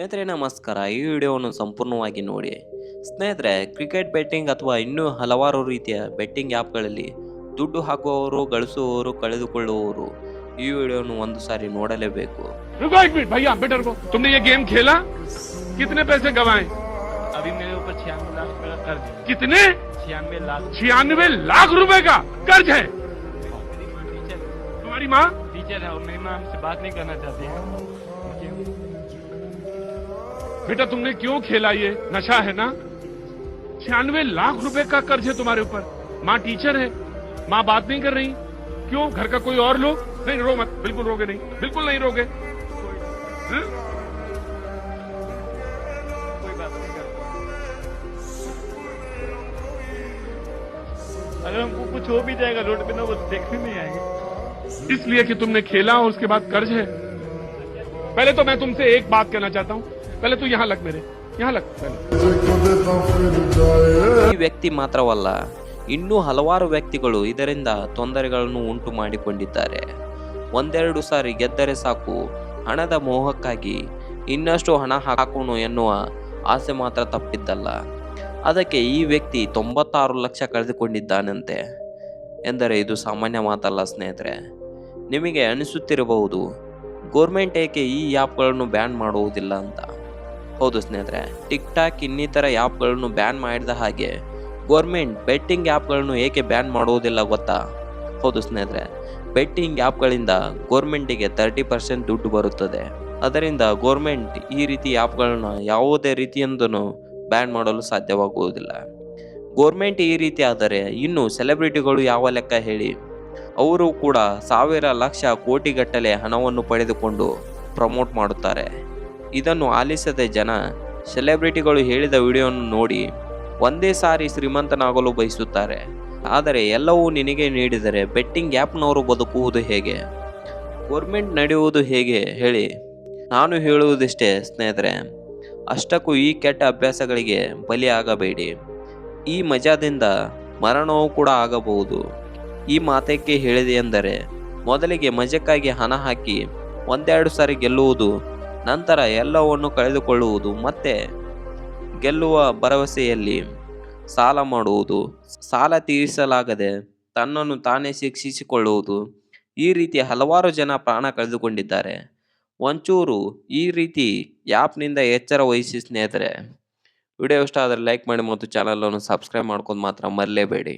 ಸ್ನೇಹಿತರೆ ನಮಸ್ಕಾರ ಈ ವಿಡಿಯೋವನ್ನು ಸಂಪೂರ್ಣವಾಗಿ ನೋಡಿ ಸ್ನೇಹಿತರೆ ಕ್ರಿಕೆಟ್ ಬೆಟ್ಟಿಂಗ್ ಅಥವಾ ಇನ್ನೂ ಹಲವಾರು ರೀತಿಯ ಬೆಟ್ಟಿಂಗ್ ಆ್ಯಪ್ಗಳಲ್ಲಿ ದುಡ್ಡು ಹಾಕುವವರು ಗಳಿಸುವವರು ಕಳೆದುಕೊಳ್ಳುವವರು ಈ ವಿಡಿಯೋವನ್ನು ಒಂದು ಸಾರಿ ನೋಡಲೇಬೇಕು रुको एक मिनट भैया बेटर को तुमने ये गेम खेला कितने पैसे गवाए अभी मेरे ऊपर छियानवे लाख रुपए का कर्ज है कितने छियानवे लाख छियानवे लाख रुपए का कर्ज है मेरी माँ टीचर तुम्हारी माँ टीचर है और मेरी माँ हमसे बात नहीं करना चाहती है बेटा तुमने क्यों खेला ये? नशा है ना? छियानवे लाख रुपए का कर्ज है तुम्हारे ऊपर। माँ टीचर है। माँ बात नहीं कर रही। क्यों? घर का कोई और लोग? नहीं, रो मत। बिल्कुल रोगे नहीं। बिल्कुल नहीं रोगे। अगर हमको कुछ हो भी जाएगा। रोड पे ना वो देखने नहीं आएँगे। इसलिए कि तुमने खेला और उसके बाद कर्ज है। पहले तो मैं तुमसे एक बात कहना चाहता हूँ। पहले तू यहाँ लग मेरे यहाँ लग पहले ಈ ವ್ಯಕ್ತಿ ಮಾತ್ರವಲ್ಲ ಇನ್ನೂ ಹಲವಾರು ವ್ಯಕ್ತಿಗಳು ಇದರಿಂದ ತೊಂದರೆಗಳನ್ನು ಉಂಟು ಮಾಡಿಕೊಂಡಿದ್ದಾರೆ ಒಂದೆರಡು ಸಾರಿ ಗೆದ್ದರೆ ಸಾಕು ಹಣದ ಮೋಹಕ್ಕಾಗಿ ಇನ್ನಷ್ಟು ಹಣ ಹಾಕೋಣ ಎನ್ನುವ ಆಸೆ ಮಾತ್ರ ತಪ್ಪಿದ್ದಲ್ಲ ಅದಕ್ಕೆ ಈ ವ್ಯಕ್ತಿ ತೊಂಬತ್ತಾರು ಲಕ್ಷ ಕಳೆದುಕೊಂಡಿದ್ದಾನಂತೆ ಎಂದರೆ ಇದು ಸಾಮಾನ್ಯ ಮಾತಲ್ಲ ಸ್ನೇಹಿತರೆ ನಿಮಗೆ ಅನಿಸುತ್ತಿರಬಹುದು ಗೋರ್ಮೆಂಟ್ ಏಕೆ ಈ ಆ್ಯಪ್ಗಳನ್ನು ಬ್ಯಾನ್ ಮಾಡುವುದಿಲ್ಲ ಅಂತ ಹೌದು ಸ್ನೇಹಿತರೆ. ಟಿಕ್ ಟಾಕ್ ಇನ್ನಿತರ ಆ್ಯಪ್ಗಳನ್ನು ಬ್ಯಾನ್ ಮಾಡಿದ ಹಾಗೆ ಗೋರ್ಮೆಂಟ್ ಬೆಟ್ಟಿಂಗ್ ಆ್ಯಪ್ಗಳನ್ನು ಏಕೆ ಬ್ಯಾನ್ ಮಾಡುವುದಿಲ್ಲ ಗೊತ್ತಾ? ಹೌದು ಸ್ನೇಹಿತರೆ. ಬೆಟ್ಟಿಂಗ್ ಆ್ಯಪ್ಗಳಿಂದ ಗೋರ್ಮೆಂಟಿಗೆ ತರ್ಟಿ ಪರ್ಸೆಂಟ್ ದುಡ್ಡು ಬರುತ್ತದೆ. ಅದರಿಂದ ಗೋರ್ಮೆಂಟ್ ಈ ರೀತಿ ಆ್ಯಪ್ಗಳನ್ನು ಯಾವುದೇ ರೀತಿಯಿಂದನೂ ಬ್ಯಾನ್ ಮಾಡಲು ಸಾಧ್ಯವಾಗುವುದಿಲ್ಲ. ಗೋರ್ಮೆಂಟ್ ಈ ರೀತಿ ಆದರೆ ಇನ್ನು ಸೆಲೆಬ್ರಿಟಿಗಳು ಯಾವ ಲೆಕ್ಕ ಹೇಳಿ, ಅವರು ಕೂಡ ಸಾವಿರ ಲಕ್ಷ ಕೋಟಿಗಟ್ಟಲೆ ಹಣವನ್ನು ಪಡೆದುಕೊಂಡು ಪ್ರಮೋಟ್ ಮಾಡುತ್ತಾರೆ. ಇದನ್ನು ಆಲಿಸದ ಜನ ಸೆಲೆಬ್ರಿಟಿಗಳು ಹೇಳಿದ ವಿಡಿಯೋವನ್ನು ನೋಡಿ ಒಂದೇ ಸಾರಿ ಶ್ರೀಮಂತನಾಗಲು ಬಯಸುತ್ತಾರೆ. ಆದರೆ ಎಲ್ಲವೂ ನಿನಗೆ ನೀಡಿದರೆ ಬೆಟ್ಟಿಂಗ್ ಆ್ಯಪ್ನವರು ಬದುಕುವುದು ಹೇಗೆ? ಗೋರ್ಮೆಂಟ್ ನಡೆಯುವುದು ಹೇಗೆ ಹೇಳಿ ನಾನು ಹೇಳುವುದಿಷ್ಟೇ ಸ್ನೇಹಿತರೆ, ಅಷ್ಟಕ್ಕೂ ಈ ಕೆಟ್ಟ ಅಭ್ಯಾಸಗಳಿಗೆ ಬಲಿಯಾಗಬೇಡಿ. ಈ ಮಜಾದಿಂದ ಮರಣವೂ ಕೂಡ ಆಗಬಹುದು. ಈ ಮಾತಕ್ಕೆ ಹೇಳಿದೆ ಎಂದರೆ, ಮೊದಲಿಗೆ ಮಜಕ್ಕಾಗಿ ಹಣ ಹಾಕಿ ಒಂದೆರಡು ಸಾರಿ ಗೆಲ್ಲುವುದು ನಂತರ ಎಲ್ಲವನ್ನು ಕಳೆದುಕೊಳ್ಳುವುದು ಮತ್ತೆ ಗೆಲ್ಲುವ ಭರವಸೆಯಲ್ಲಿ ಸಾಲ ಮಾಡುವುದು. ಸಾಲ ತೀರಿಸಲಾಗದೆ ತನ್ನನ್ನು ತಾನೇ ಶಿಕ್ಷಿಸಿಕೊಳ್ಳುವುದು. ಈ ರೀತಿ ಹಲವಾರು ಜನ ಪ್ರಾಣ ಕಳೆದುಕೊಂಡಿದ್ದಾರೆ. ಒಂಚೂರು ಈ ರೀತಿ ಆ್ಯಪ್ನಿಂದ ಎಚ್ಚರ ವಹಿಸಿ ಸ್ನೇಹಿತರೆ, ವಿಡಿಯೋ ಇಷ್ಟ ಆದರೆ ಲೈಕ್ ಮಾಡಿ ಮತ್ತು ಚಾನಲನ್ನು ಸಬ್ಸ್ಕ್ರೈಬ್ ಮಾಡ್ಕೊಂಡು ಮಾತ್ರ ಮರಲೇಬೇಡಿ.